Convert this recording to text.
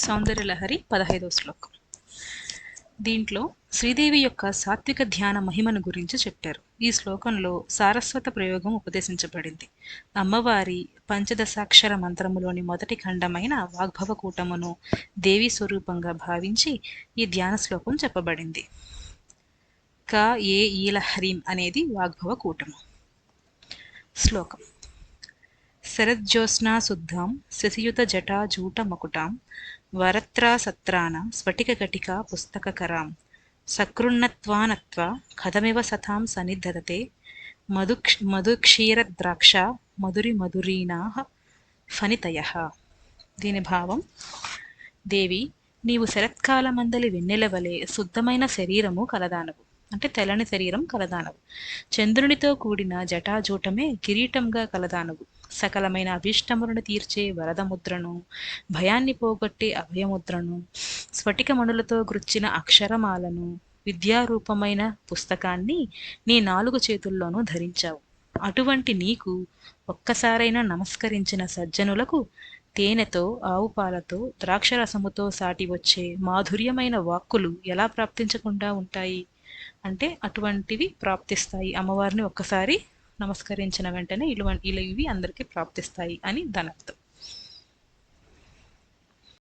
సౌందర్యలహరి పదహైదవ శ్లోకం. దీంట్లో శ్రీదేవి యొక్క సాత్విక ధ్యాన మహిమను గురించి చెప్పారు. ఈ శ్లోకంలో సారస్వత ప్రయోగం ఉపదేశించబడింది. అమ్మవారి పంచదశాక్షర మంత్రములోని మొదటి ఖండమైన వాగ్భవ కూటమును దేవి స్వరూపంగా భావించి ఈ ధ్యాన శ్లోకం చెప్పబడింది. క ఏ ఈల హ్రీం అనేది వాగ్భవ కూటము. శ్లోకం. శరజ్యోత్స్నా శుద్ధాం శశియుత జటా జూట మకుటాం వరత్రా సత్రాన స్ఫటికఘటికా పుస్తకకరాం సకృన్నత్వానత్వ కథమివ సతాం సన్నిధదతే మధుక్ష మధుక్షీరద్రాక్ష మధురి మధురీనా ఫనితయ దీని భావం దేవి నీవు శరత్కాలమందలి వెన్నెల వలె శుద్ధమైన శరీరము కలదానవు. అంటే తెల్లని శరీరం కలదానవు. చంద్రునితో కూడిన జటాజూటమే కిరీటంగా కలదానవు. సకలమైన అభిష్టములను తీర్చే వరదముద్రను భయాన్ని పోగొట్టే అభయముద్రను స్ఫటికమణులతో గుర్చిన అక్షరమాలను విద్యారూపమైన పుస్తకాన్ని నీ నాలుగు చేతుల్లోనూ ధరించావు. అటువంటి నీకు ఒక్కసారైనా నమస్కరించిన సజ్జనులకు తేనెతో ఆవుపాలతో ద్రాక్షరసముతో సాటి వచ్చే మాధుర్యమైన వాక్కులు ఎలా ప్రాప్తించకుండా ఉంటాయి? అంటే అటువంటివి ప్రాప్తిస్తాయి. అమ్మవారిని ఒక్కసారి నమస్కరించిన వెంటనే ఇలు ఇలా ఇవి అందరికీ ప్రాప్తిస్తాయి అని దాని అర్థం